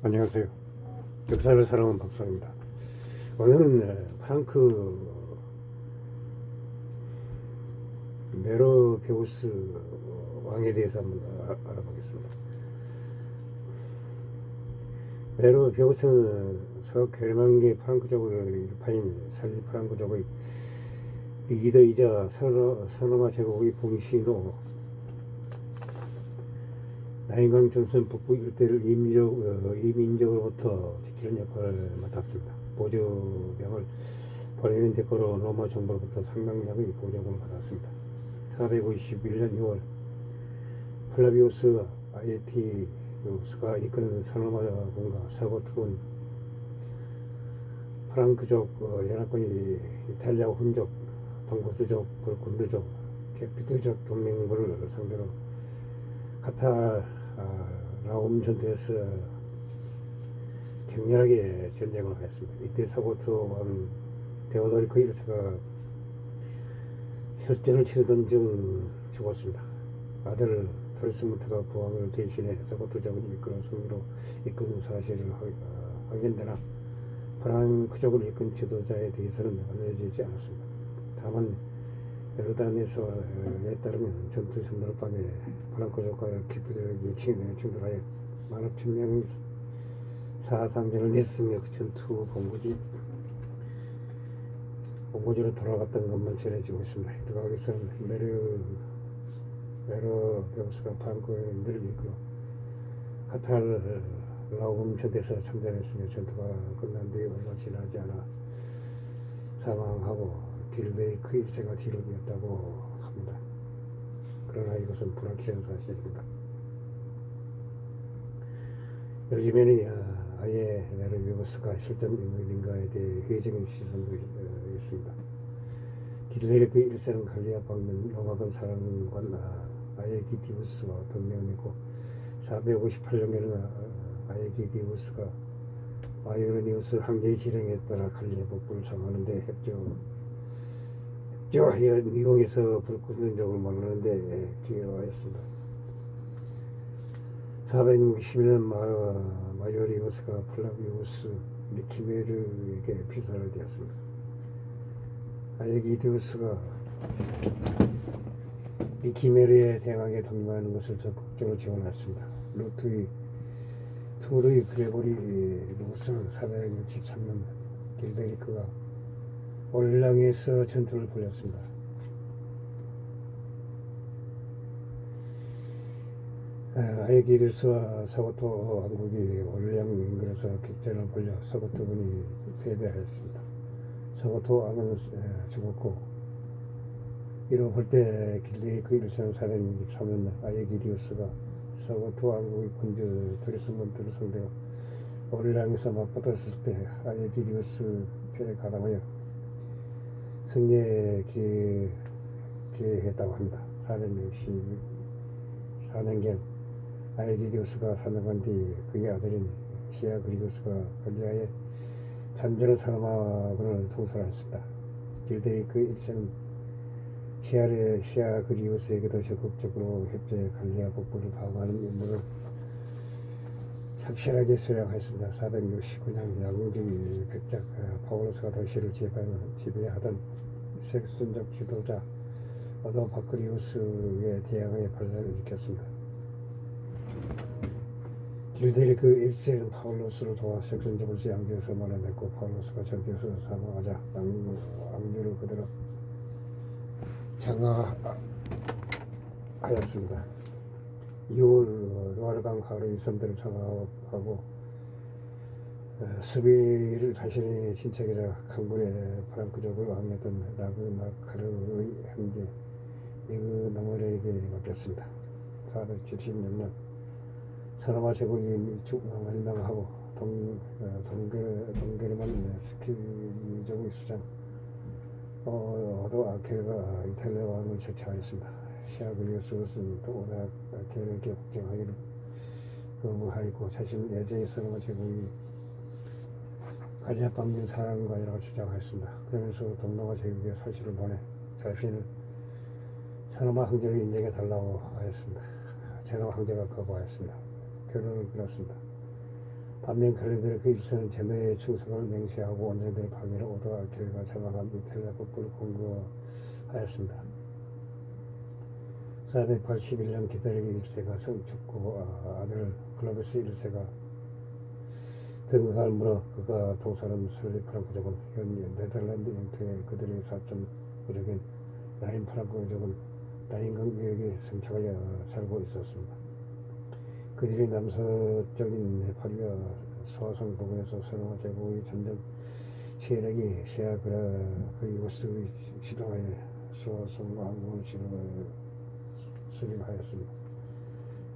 안녕하세요. 역사를 사랑하는 박사입니다. 오늘은 네, 프랑크 메로베우스 왕에 대해서 한번 아- 알아보겠습니다. 메로베우스는 서게르만계 프랑크족의 일파인 살리 프랑크족의 리더이자 서너, 서너마 제국의 봉신호 나인강 전선 북부 일대를 이민족, 어, 이민족으로부터 지키는 역할을 맡았습니다. 보조병을 보내는 대가로 로마 정부로부터 상당량의 보조금을 받았습니다. 451년 2월 플라비우스 아이티우스가 이끄는 사노마군과 서고트군 프랑크족 어, 연합군이 이탈리아 혼족, 동고스족, 불군두족, 캐피트족 동맹군을 상대로 카탈 아, 라움 전투에서 격렬하게 전쟁을 하였습니다. 이때 사고트 왕 데오도리크 1세가 혈전을 치르던 중 죽었습니다. 아들 톨스무트가 부왕을 대신해 사고트족을 이끌어 승리로 이끈 사실을 확- 아, 확인되나 프랑크족을 이끈 지도자에 대해서는 알려지지 않았습니다. 다만 요르단에서에 따르면 전투 전날 밤에 프랑크족과 기프족이 충돌하여 만 5천 명의 사상전을 냈으며 그 전투 본거지 본거지로 돌아갔던 것만 전해지고 있습니다. 일각에서는 메르 메르 베우스가 프랑크인들을 이끌어 카탈 라움 전대에서 참전했으며 전투가 끝난 뒤 얼마 지나지 않아 사망하고 길드의 그 일세가 뒤를 이었다고 합니다. 그러나 이것은 불확실한 사실입니다. 요즘에는 아, 아예 메르비우스가 실전 인물인가에 대해 회의적인 시선도 어, 있습니다. 길드의 그 일세는 갈리아 방면 로마군 사령관 아, 아에기디우스와 동맹을 맺고 458년에는 아에기디우스가 마이오니우스 황제의 지령에 따라 갈리아 북부를 정하는데 협조 미국에서 불꽃는 적을 막는데 기여하였습니다. 461년 마, 마이오리우스가 플라비우스 미키메르에게 피살을 되었습니다. 아에기디우스가 미키메르에 대항하게 독려하는 것을 적극적으로 지원했습니다. 루트의 투르의 그레고리 루스는 463년 길데리크가 올랑에서 전투를 벌였습니다. 아, 아이기르스와 사고토 왕국이 올량 인근에서 격전을 벌여 사고토군이 패배하였습니다. 사고토 왕은 에, 죽었고 이로 볼 때 길들이 그 일선 463년 아이기디우스가 사고토 왕국의 군주 드리스몬트를 상대로 올랑에서 맞붙었을 때 아이기디우스 편에 가담하여 승리에 기, 기했다고 합니다. 464년경 아이기디우스가 사명한 뒤 그의 아들인 시아 그리우스가 갈리아의 잔전의 사마군을 통솔하였습니다. 딜데리 그 일세는 시아의 시아 그리우스에게도 적극적으로 협조해 갈리아 북부를 방어하는 임무를 착실하게 수행하였습니다. 469년 양지 백작 어, 파울로스가 도시를 지배하던 섹슨적 지도자 오도 바크리우스의 대항에 반란을 일으켰습니다. 길데리 그 1세는 파울로스를 도와 섹슨족을 양주에서 몰아냈고 파울로스가 전투에서 사망하자 양, 양주를 그대로 장악하였습니다. 이후 로아르강 하루의 섬들을 장악하고 어, 수비를 자신의 친척이자 강군의 프랑크족의 왕이었던 라그나카르의 형제 미그 노모레에게 맡겼습니다. 476년 서로마 제국이 멸망하고 동, 어, 동게르, 동게르만 스키족의 수장 어, 오도 아케르가 이탈리아 왕을 제쳐하였습니다. 시아그리우스는 또 오다 아케르에게 복종하기를 거부하였고 자신 예제의 서로마 제국이 갈리아 방면 사랑관이라고 주장하였습니다. 그러면서 동남아 제국에 사실을 보내 자신을 서로마 황제를 인정해 달라고 하였습니다. 제노 황제가 거부하였습니다. 결혼을 끊었습니다. 반면 칼리드의 그 일선은 제노의 충성을 맹세하고 원정들의 방해를 오도와 결과 장악한 이탈리아 북부를 공격하였습니다. 481년 기다리기 1세가 성 죽고 아, 아들 클로베스 1세가 등극을 물어 그가 동사는 설리 프랑크족은 현 네덜란드 영토의 그들의 사천 무적인 라인 프랑크족은 다인강 유역에 생착하여 살고 있었습니다. 그들이 남서적인 네팔과 소아성 부근에서 선호와 제국의 전쟁 세력이 시아그라 그리고스의 지도하에 소아성 왕국을 수립하였습니다.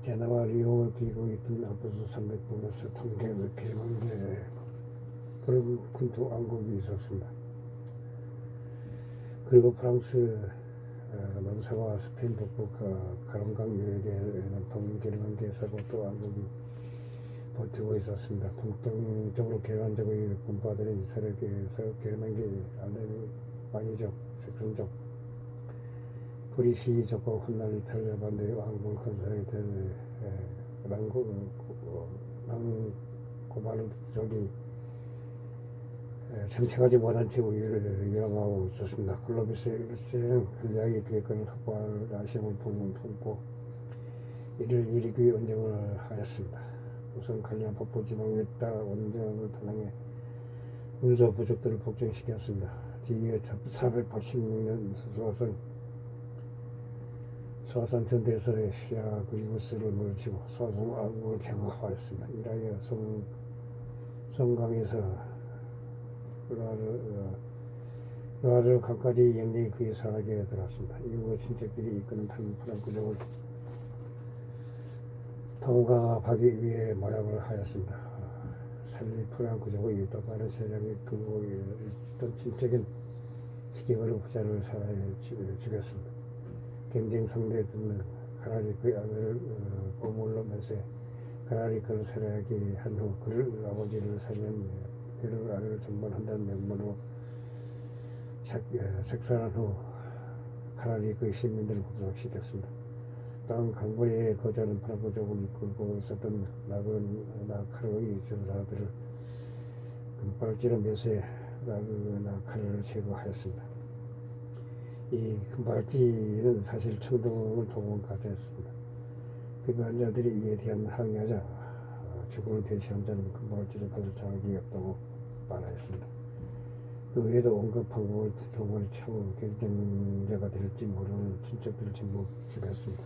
제나와 리옹을 기고 있던 알프스 산맥 부근에서 통계를 개만게 그런 군토 왕국이 있었습니다. 그리고 프랑스 어, 남서와 스페인 북부 가- 가롱강 유역에는 동게르만계에서고 또 왕국이 버티고 있었습니다. 동동적으로 게르만족의 분파들은 이스라엘에서 게르만계 알레미 왕이족, 색선족, 브리시족과 훗날 이탈리아 반대의 왕국을 건설하게 된 에, 랑고 랑고바르족이 에, 정착하지 못한 채 우위를 유랑하고 있었습니다. 클로비스 1세는 근량의 계획을 확보할 아쉬움을 품고 이를 일익의 원정을 하였습니다. 우선 칼리아 북부 지방에 따라 원정을 통해 문서 부족들을 복종시켰습니다. 뒤에 486년 소화선 소화산 전대에서의 시아 그리고스를 물리치고 소화성 왕국을 평화하였습니다. 이라여 성, 성강에서 라르, 어, 라르 강까지 영령이 그의 산하게 들어왔습니다. 이후 친척들이 이끄는 탄 프랑크족을 통과하기 위해 모략을 하였습니다. 아, 살리 프랑크족의 또 다른 세력이 끌고 있던 친척인 시기바르 부자를 살해 죽- 죽였습니다. 경쟁 상대였던 가라리크의 아들을 어, 보물로 매수해 가라리크를 살해하게 한후 그를 아버지를 살해한 그를 아를 전반한다는 명목으로 작, 어, 후 가라리크의 시민들을 복속시켰습니다. 또한 강벌에 거주하는 프랑크족을 이끌고 있었던 라그나카르의 전사들을 금발지로 매수해 라그나카르를 제거하였습니다. 이 금발지는 사실 청동을 도움까지 했습니다. 비판자들이 이에 대한 항의하자 어, 죽음을 배신한 자는 금발지를 받을 자격이 없다고 말하였습니다. 그 외에도 온갖 방법을 동원해 차고 경쟁자가 될지 모르는 친척들을 전부 죽였습니다.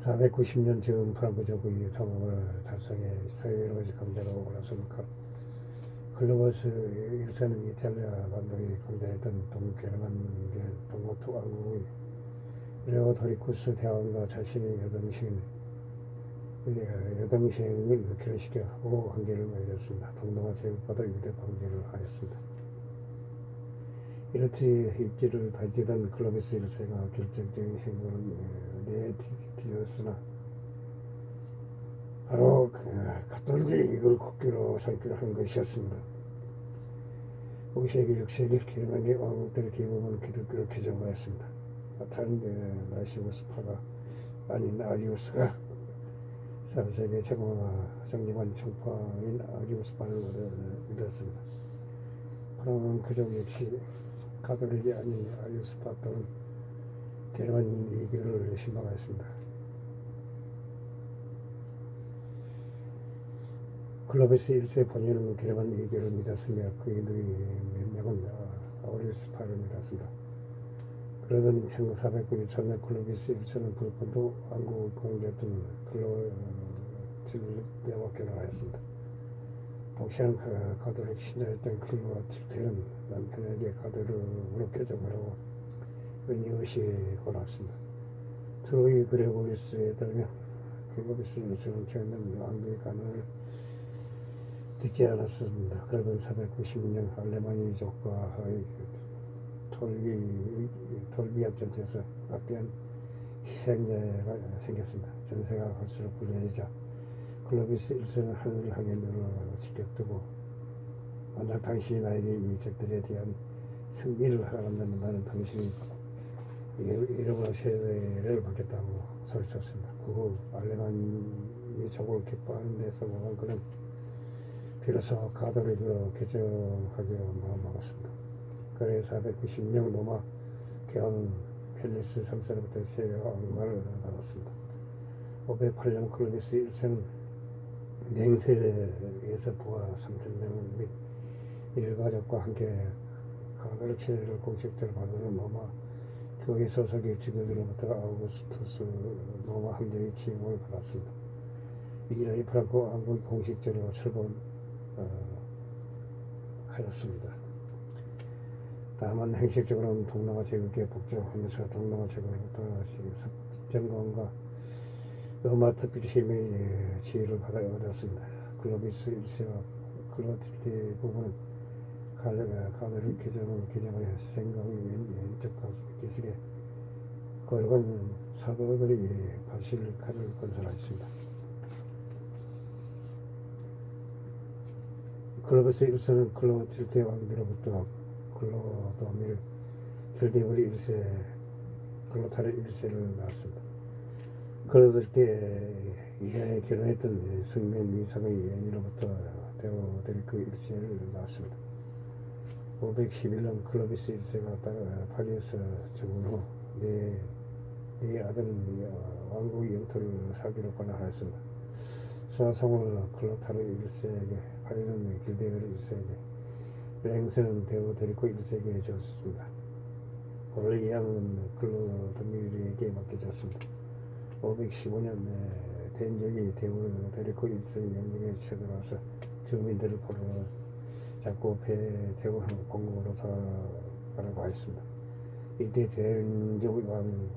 (490년) 즈음 프랑크족의 통합을 달성해 서유럽에서 강자로 올라선 칼- 클로버스 일세는 이탈리아 반도의 강자였던 동게르만계 동고토 왕국의 레오 도리쿠스 대왕과 자신의 여동생 여동생을 결혼시켜 오 관계를 맺었습니다. 동동아 제국과도 유대 관계를 하였습니다. 이렇듯 입지를 다지던 클로버스 일세가 결정적인 행동을 내디었으나 바로 그 가톨릭을 국교로 삼기로 한 것이었습니다. 5세기, 6세기 게르만계 왕국들의 대부분 기독교로 개종하였습니다. 다른 데 나시우스파가 아닌 아리우스가 4세기 제공화 정리관 총파인 아리우스파를 믿었습니다. 프랑은 그족 역시 가톨릭이 아닌 아리우스파 또는 게르만 이교를 신방하였습니다. 클로베스 1세 본인은 게르만 이교를 믿었으며 그의 누이 몇 명은 아우리우스 파를 믿었습니다. 그러던 1493년 클로베스 1세는 불건도 왕국 공주였던 클로틸데와 결혼하였습니다. 동시랑 가톨릭 신자였던 클로틸테는 남편에게 개종을 하고 끊임없이 권했습니다. 트로이 그레고리스에 따르면 클로베스 1세는 처음엔 왕비의 가능을 듣지 않았습니다. 그러던 496년 알레마니 족과의 톨비 톨비약 전투에서 막대한 희생자가 생겼습니다. 전세가 갈수록 불리해지자 클로비스 1세는 하늘을 하게 눈을 지켜두고 만약 당신이 나에게 이 적들에 대한 승리를 하란다면 나는 당신이 잃어버린 세대를 받겠다고 소리쳤습니다. 그후 알레만이 적을 격파하는 데 성공한 그는 비로소 가톨릭으로 개정하기로 마음먹었습니다. 그래 490명 노마 개헌 펠리스 3세로부터 세례왕과를 받았습니다. 508년 콜로비스 1세는 냉세에서 부하 3천명 및 일가족과 함께 가톨릭 세례를 공식적으로 받은 노마 교회 소속의 지구들로부터 아우구스투스 로마 황제의 지임을 받았습니다. 이라이 프랑코 왕국이 공식적으로 출범 어, 하였습니다. 다만 행식적으로는 동남아 제국에 복종하면서 동남아 제국으로부터 집정권과 로마 특별시민의 지위를 받아 얻었습니다. 글로비스 1세와 클로틸드 부부는 가톨릭 개정을 개정하여 생각의 왼쪽 기슭에 거룩한 사도들이 바실리카를 건설하였습니다. 클로베스 1세는 클로틸드 왕비로부터 클로도밀 겔데브리 1세 클로타르 1세를 낳았습니다. 클로틸드 이전에 결혼했던 성면 미상의 연인으로부터 데오데리크 1세를 낳았습니다. 511년 클로비스 1세가 따라 파리에서 죽은 후 네, 네 아들은 왕국의 영토를 사기로 권한하였습니다. 수화성을 클로타르 1세에게 파리는 길데베르 1세에게 랭스는 데오데리코 1세에게 주었습니다. 원래 양은 클로도밀에게 맡겨졌습니다. 515년 대인적이 데오데리코 1세의 영역에 쳐들어와서 주민들을 포로 잡고 배에 태우는 공공으로 돌아가라고 했습니다. 이때 대인적 왕이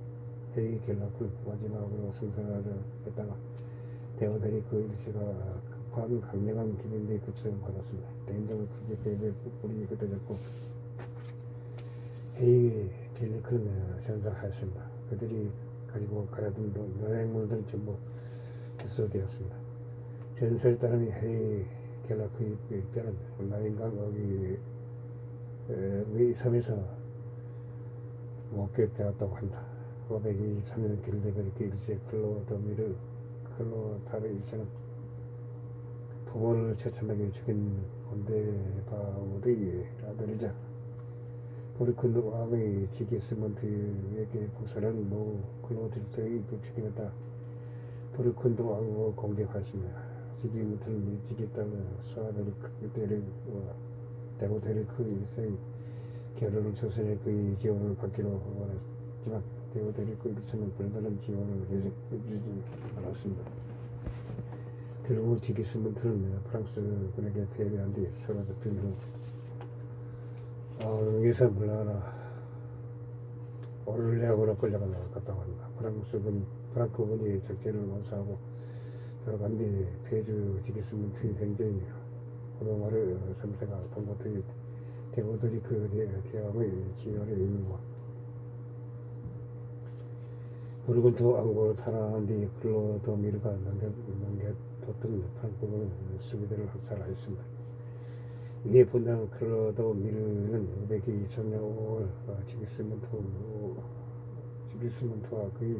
회의 결락을 마지막으로 승선하려 했다가 대오들이 그 일세가 급한 강력한 기민대 급성을 받았습니다. 대인적은 크게 배에 뿌리 흩어졌고 회의 결락을 전사하였습니다. 그들이 가지고 가라든 여행물들은 전부 흡수되었습니다. 전설에 따르면 회의 갤라크의 뼈는 라인강 어기의 섬에서 목격되었다고 한다. 523년 길데베르크 1세 클로도미르 클로타르 1세는 부모를 처참하게 죽인 곤데바 우드의 아들이자 보리콘드 왕의 지기스먼트에게 복사는 모 클로딜트의 죽임에 따라 보리콘드 왕을 공격하였습니다. 지기문틀 밀지기 따라 수아베르크 데르와 대고 데르크 일세의 결혼을 조선해 그의 지원을 받기로 원했지만 데르크 일세는 별다른 지원을 해주지 않았습니다. 결국 지기스문트는 프랑스 군에게 패배한 뒤 사라져핀 후 여기서 물러나 오를레아고로 끌려가 나갔다고 합니다. 프랑스군이 프랑크군이 적재를 원사하고 들어간 뒤 페주 지기스문트의 행제이네요. 고도마르 3세가 동고트의 데오드리크 대왕의 지열에 임무와 부르군트 왕국을 탈환한 뒤 클로도미르가 남겨뒀던 프랑크군 수비대를 학살하였습니다. 이에 분당 클로도미르는 523년 5월 지기스문트 지기스문트와 그의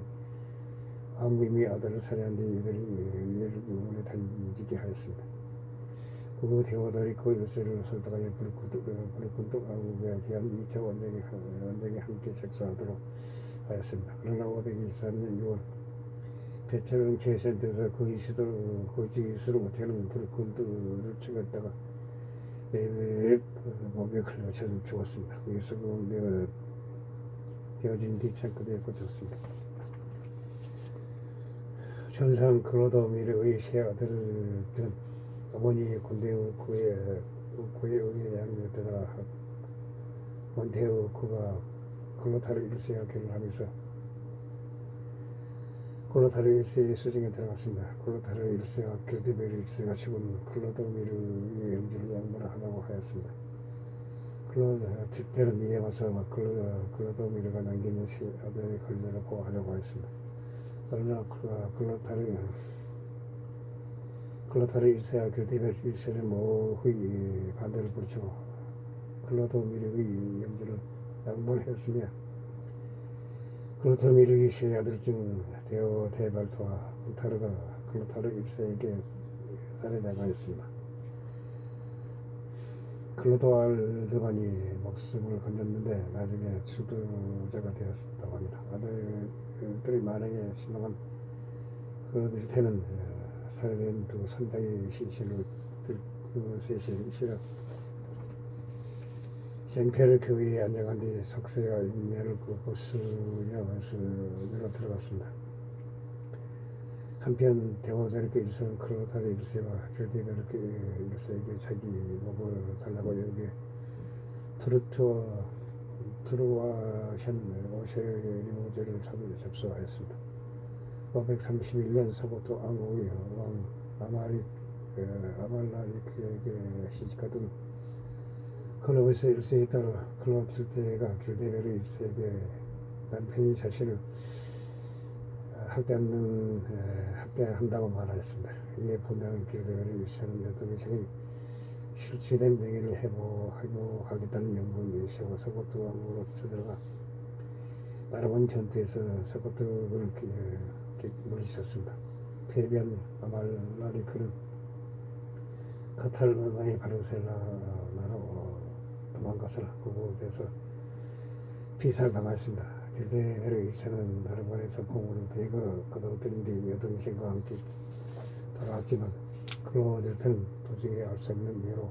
왕국의 아들을 살해한 뒤 이들이 이를 의문에 던지게 하였습니다. 그 데오다리코 열쇠를 설득하여 브르군도 왕국에 대한 2차 원작에, 원작에 함께 책수하도록 하였습니다. 그러나 523년 6월 배차병 제센터에서 거짓으로, 거짓으로 못하는 브르군도를 죽였다가 매매 목에 걸려 죽었습니다. 거기서 그 베어진 뒤 창고대에 꽂혔습니다. 전상 그로도미르의 세 아들들은 어머니 곤데우 그의 그에 의해 양육되다가 곤데우 그가 글로타르 1세와 결혼하면서 글로타르 1세의 수정에 들어갔습니다. 글로타르 1세와 길드베르 1세가 죽은 클로도미르의 영지를 양보를 하라고 하였습니다. 클로테는 이에 와서 클로도미르가 남기는 세 아들의 권리를 보호하려고 했습니다. 그러나 클로타르 클로타르 1세와 길드베르 1세는 모의 반대를 부르쳐 클로도미르의 영지를 양보했으며 그렇다 미르기시의 아들 중 데오 데발토와 군타르가 클로타르 1세에게 살해당하 였습니다. 클로도알드만이 목숨을 건졌는데 나중에 주도자가 되었다고 합니다. 아들들이 만약에 신랑한 그들테는 어, 살해된 두 선장의 시신을 그것의 실어 생패를 교회에 안장한 뒤 석세가 인내를 끄고 수냐 말씀으로 들어갔습니다. 한편 데모데르크 일세는 클로타르 일세와 결디베르크 일세에게 자기 목을 달라고 여기에 트루트와 트루와션 오쉐리모제를 접수하였습니다. 531년 서부터 왕후의 왕 아마리 아말라리크에게 시집가던 클로버스 일세에 따라 클로틸테가 길데베르 일세에게 남편이 자신을 학대하는 에, 학대한다고 말하였습니다. 이에 본당은 길데베르 일세는 여동의 자기 실추된 명예를 회복, 회복하겠다는 명분을 내세워 서고트 왕국으로 쳐들어가 나라본 전투에서 서고트를 물리쳤습니다. 패배한 아말라리크는 카탈 문화의 바르셀라 나라로 도망갔으나 그곳에서 피살당하였습니다. 길대베르 일차는 나르반에서 보물을 대거 거둬들인 뒤 여동생과 함께 돌아왔지만 클로델트는 도저히 알수 없는 이유로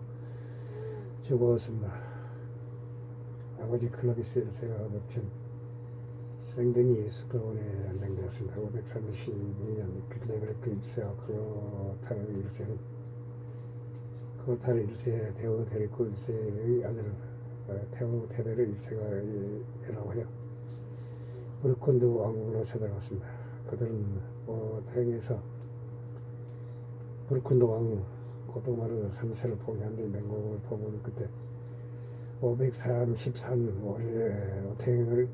죽었습니다. 아버지 클로비스 1세가 멋진 생전이 수도원에 안장되었습니다. 532년 길데베르크 1세와 클로타르 1세는 클로타르 1세 데오 데리코 1세의 아들 어, 테오 테베르 1세가 열하여 브루콘드 왕국으로 쳐들어갔습니다. 그들은 오탱에서 브루콘드 왕 고도마르 3세를 포기한 뒤 맹공을 포기한 끝에 533 올해 오탱을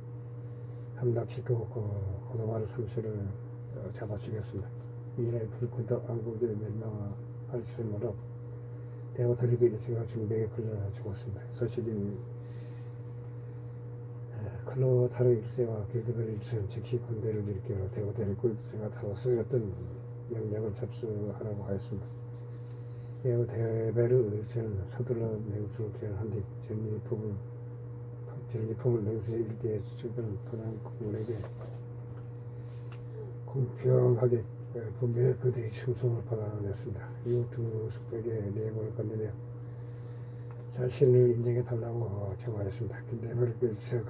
함락시키고 그 고도마르 3세를 잡아 죽였습니다. 이래 브루콘드 왕국이 멸망할 쓰므로 데오터리그 1세가 중백에 걸려 죽었습니다. 소식이 클로타르 1세와 길드베르 1세는 즉시 군대를 일으켜 데오데리코 1세가 다스렸던 명령을 접수하라고 하였습니다. 에오데베르 1세는 서둘러 냉수를 개헌한 뒤 전리품을 전리품을 냉수 일대에 주들은 분한 국민에게 공평하게 분명히 그들이 충성을 받아냈습니다. 이후 두 숙백의 내용을 건네며 자신을 인정해 달라고 청하였습니다. 근데 일세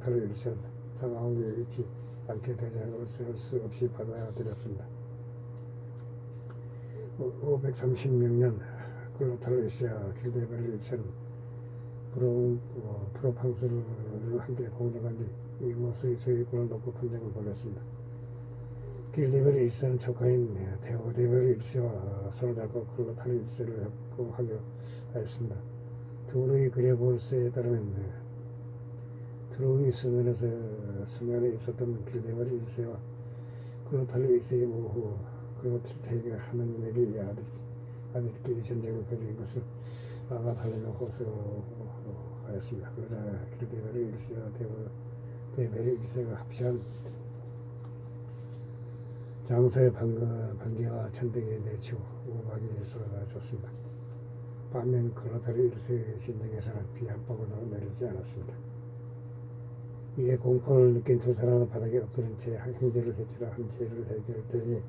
다른 일세는 상황에 있지 않게 되자 어쩔 수 없이 받아들였습니다. 536년 클로탈리시아 길데베르 일세는 프로, 어, 프로팡스를 함께 공격한 뒤 이곳의 소유권을 놓고 판정을 벌였습니다. 길데베르 일세는 조카인 데오데베르 일세와 손을 잡고 클로탈 일세를 협공하기로 하였습니다. 드로이 그레고스에 따르면 드로이 수면에서 수면에 있었던 길데베르 일세와 클로탈 일세의 모후 그리고 틸테가 하나님에게 이 아들 아들끼리 전쟁을 벌이는 것을 막아달라며 호소하였습니다. 그러자 길데베르 일세와 데베르 일세가 합의한 장소의 반가, 반기와 천둥에 내치고 우박이 쏟아졌습니다. 반면 클로타르 1세의 진정에서는 비한 방울도 내리지 않았습니다. 이에 공포를 느낀 두 사람은 바닥에 엎드린 채 형제를 해치라 한 죄를 해결되니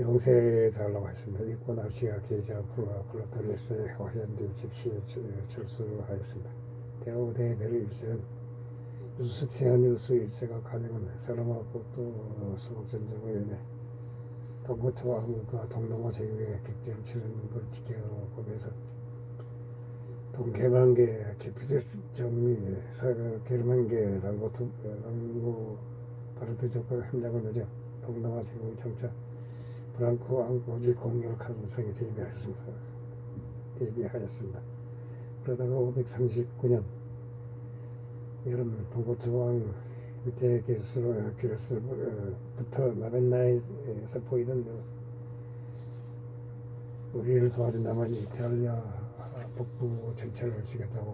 용서해 달라고 했습니다. 이고 날씨가 계자 풀와 클로타르 1세의 화현 뒤 즉시 철수하였습니다. 데오데 베르 1세는 유스티안 유스 1세가 가능한 사람과 또 수목전쟁으로 인해 동고토 왕과 동남아 제국의 객전을 치르는 걸 지켜보면서 동개만계 기피드 정미 게르만계라고 랑고 바르드족과 협력을 맺어 동남아 제국의 정차 프랑코 왕국이 공격할 가능성이 대비하였습니다. 대비하였습니다. 그러다가 539년 여름 동고토 왕 밑에 게스로 기르스부터 라벤나에서 보이던 우리를 도와준다면 이탈리아 북부 전체를 주겠다고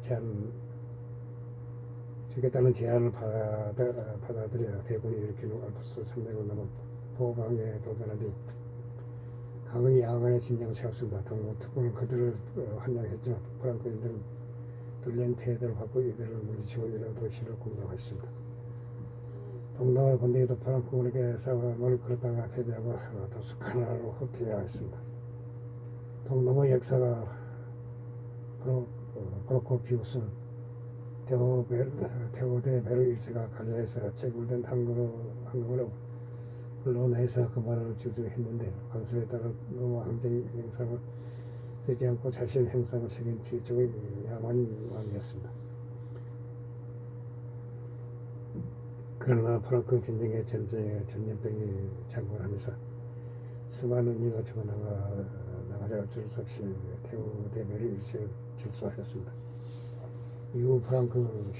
제안 주겠다는 제안을 받아, 받아들여 대군이 일으킨 알프스 산맥을 넘어 보강에 도달한 뒤 강의 야간에 진정을 채웠습니다. 동무 특군은 그들을 어, 환영했지만 프랑크인들은 들렌 태도를 받고 이들을 물리치고 여러 도시를 공격했습니다. 동남아 군대에도 프랑크군에게 싸움을 걸었다가 패배하고 어, 도스카나로 후퇴해야 했습니다. 동남아 역사가 프로, 어, 프로코피우스는 테오베, 테오데 베르 1세가 갈리아에서 채굴된 황금으로, 황금으로 물론 해서 그 말을 주저했는데 관습에 따라 노마 황제의 행상을 쓰지 않고 자신의 행상을 책임 최초의 야만 왕이었습니다. 그러나 프랑크 전쟁의 전쟁에 전염병이 장군하면서 수많은 이가 죽어나가 나가자 어쩔 수 없이 태우 대멸을 일시에 질수하였습니다. 이후 프랑크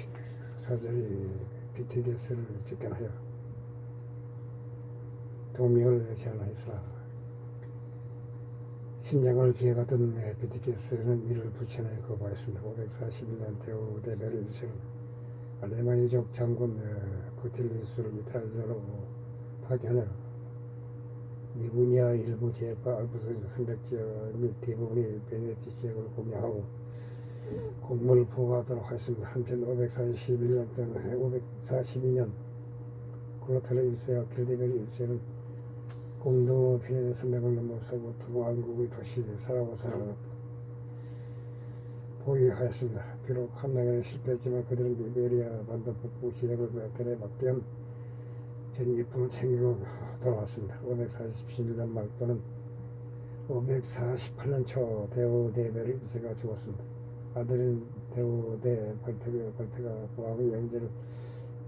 사절이 비티게스를 집권하여 동명을 제안하였으나 심장을 기해갔던 비티게스는 이를 불친하여 거부하였습니다. 541년 태우 대멸을 일시는 알레마니족 장군 코틸리스를 이탈리아로 파견하여 미구니아 일부 지역과 알프스 산맥 지역 및 대부분의 베네티 지역을 공략하고 공물을 포괄하도록 하였습니다. 한편 541년 또는 542년 콜라테르 1세와 길데베르 1세는 공동으로 피네드 산맥을 넘어 서부 왕국의 도시 사라고사를 포위하였습니다. 비록 함락에는 실패했지만 그들은 리베리아 반도 북부 지역을 나타내 막대한 전기품을 챙기고 돌아왔습니다. 547년 말 또는 548년 초 데오데베르 1세가 죽었습니다. 아들인 데오데 발테가, 발테가 왕의 영제를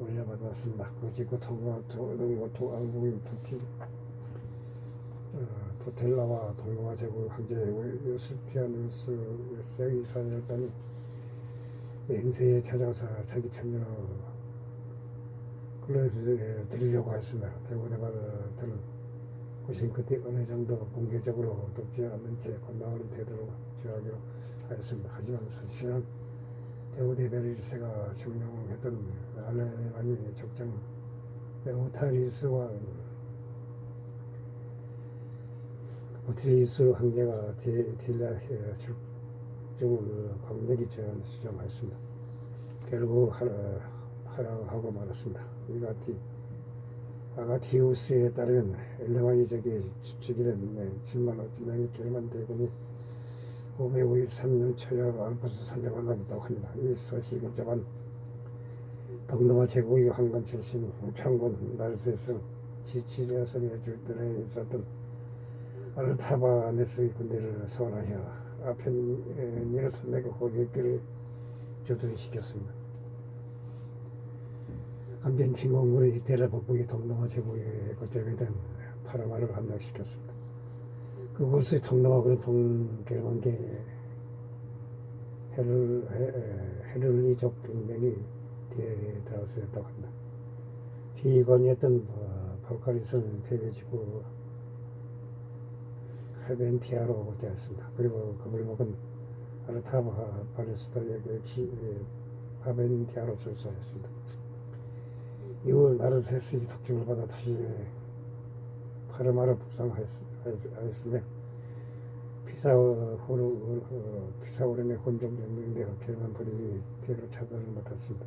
올려받았습니다. 그 직후 통과 동고 왕국의 도티 어, 도텔라와 동로마 제국 황제 유스티아누스 1세의 사절단이 행세에 찾아와서 자기 편으로 끌어들이려고 했습니다. 대구대발들은 고심 끝에 어느 정도 공개적으로 돕지 않는 채 건강하는 태도로 저하기로 하였습니다. 하지만 사실은 대우대별 1세가 증명했던 알레만이 적장 레오타리스와 오트리스 황제가 딜라 출중을 강력히 주장하였습니다. 결국 하락하고 말았습니다. 이가티 아가티우스에 따르면 엘레마니족이 주기된 7만 5천 명의 게르만 대군이 553년 초여 알프스 산맥을 넘었다고 합니다. 이 소식을 접한 동남아 제국의 황금 출신 창군 나르세스 시치리아 섬의 주들에 있었던 아르타바 네스의 군대를 소환하여 아펜니르 산맥의 고객길을 조둔시켰습니다. 한편 진공군은 이테라 북부의 동남아 제국의 거점이 된 파라마를 함락시켰습니다. 그곳의 동남아군은 헤, 헤를리족 동맹이 대다수였다고 합니다. 지휘관이었던 발카리스는 패배지고 헤벤티아로 되었습니다. 그리고 그을 먹은 아르타바 바레스도 역시 하벤티아로 출소했습니다. 이후 나르세스의 독점을 받아 다시 파르마를 북상하였으며 피사오르, 피사오름의 곤종 연맹대와 게르만 부대의 대로 차단을 맡았습니다.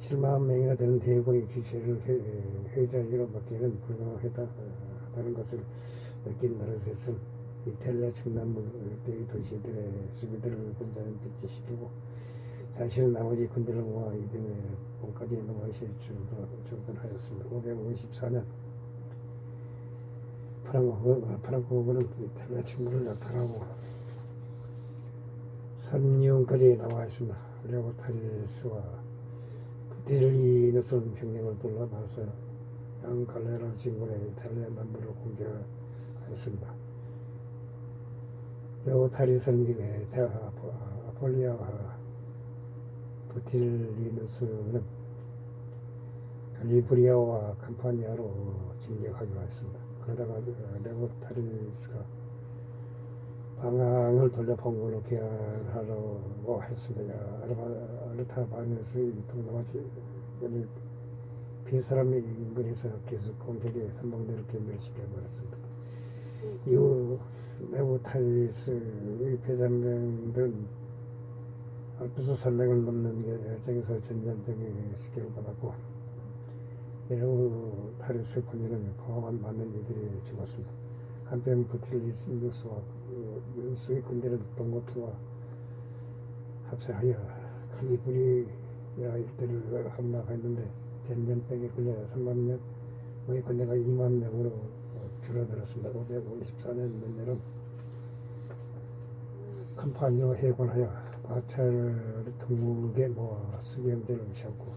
7만 명이나 되는 대군의 기세를 회자기로 맡기는 불가능하다는 것을 느낀 나르세스는 이탈리아 중남부 일대의 도시들의 수비들을 분산 배치시키고 자신은 나머지 군대를 모아 이듬해 봄까지 노마시에 주둔하였습니다. 554년 프랑코군은 이탈리아 충분을 약탈하고 산리온까지 나와 있습니다. 레오타리스와 부텔리누스는 병력을 둘러 나서 양갈레라 진군의 이탈리아 남부를 공격 하였습니다. 레오타리스는 아폴리아와 부틸리누스는 갈리브리아와 캄파니아로 진격하기로 했습니다. 그러다가 레오타리스가 방향을 돌려 봉건으로 귀환하려고 했습니다. 아르타바네스의 동남아시 연이 비사람의 인근에서 기습 공격에 선봉대를 견멸시켜 버렸습니다. 이후 내부 타이스의 배전병들은 알프스 산맥을 넘는 여정에서 전전병의 스킬을 받았고 이후 타리스 본인은 포함한 많은 이들이 죽었습니다. 한편 부틸리스 뉴스와 뉴스의 군대는 동고투와 합세하여 칼리브리 일대를 함락했는데 전전병에 걸려 3만 명의 군대가 2만 명으로 줄어들었습니다. 554년 년에는 컴파니로 해관하여 마차를 둥글게 모아 수경대를 셨고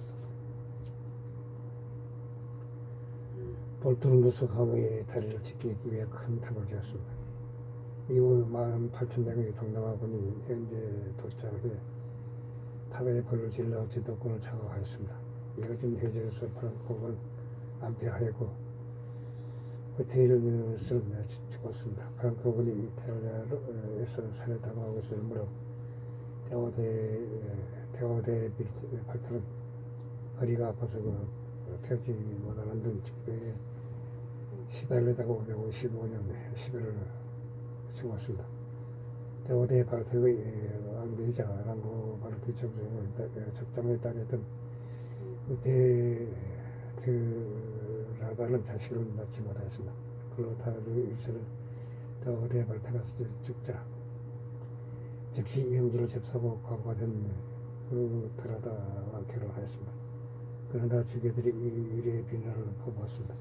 볼트룬두스 강의 다리를 지키기 위해 큰 탑을 지었습니다. 이후 48,000명의 동남아군이 현재 도착해 탑에 벌을 질러 주도권을 장악하였습니다. 이어진 해제에서 프랑코를 안패하였고 호텔을 쓰는 죽었습니다. 프랑코군이 이탈리아에서 살해당하고 있을 무렵 대오대 대오대 발트는 허리가 아파서 그 펴지 못하는 등疾病에 시달리다가 555년 11월 죽었습니다. 대오대 발트의 왕비자 랑고 발트 적장에 따르던 우테 라다는 자식을 낳지 못했습니다. 클로타르 일세는 대오대 발트가 죽자 즉시 이영주를 접사고 과거된 후르트라다와 결혼했습니다. 그러나 주교들이 이 일의 비난을 퍼부었습니다.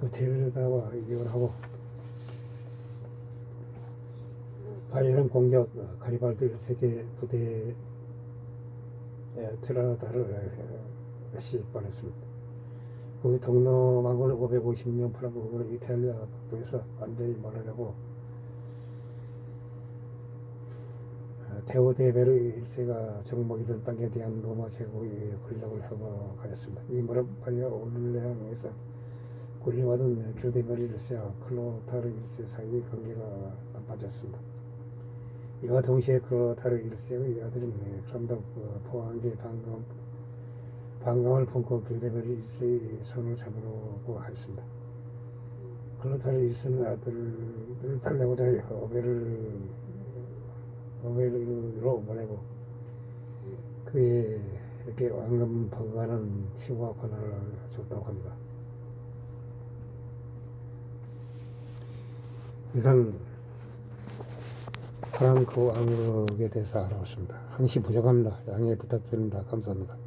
후테르다와 이혼하고 바이에른 공격 가리발드 세계 부대 트라다를 시집보냈습니다. 그 동로망을 550년 프랑크를 이탈리아 북부에서 완전히 몰아내고 테오데베르 1세가 정복이던 땅에 대한 로마 제국의 권력을 회복하였습니다. 이 무릎파리와 올레앙에서 군림하던 길데베르 1세와 클로타르 1세 사이의 관계가 나빠졌습니다. 이와 동시에 클로타르 1세의 아들인 크람덕 포항계 방금 방감을 품고 길데베르 1세의 손을 잡으려고 했습니다. 클로타르 1세는 아들을 달래고자 오베르 오베르로 보내고 그에게 왕금 버가는 치와 권한을 줬다고 합니다. 이상 프랑크 왕국에 대해서 알아봤습니다. 항시 부족합니다. 양해 부탁드립니다. 감사합니다.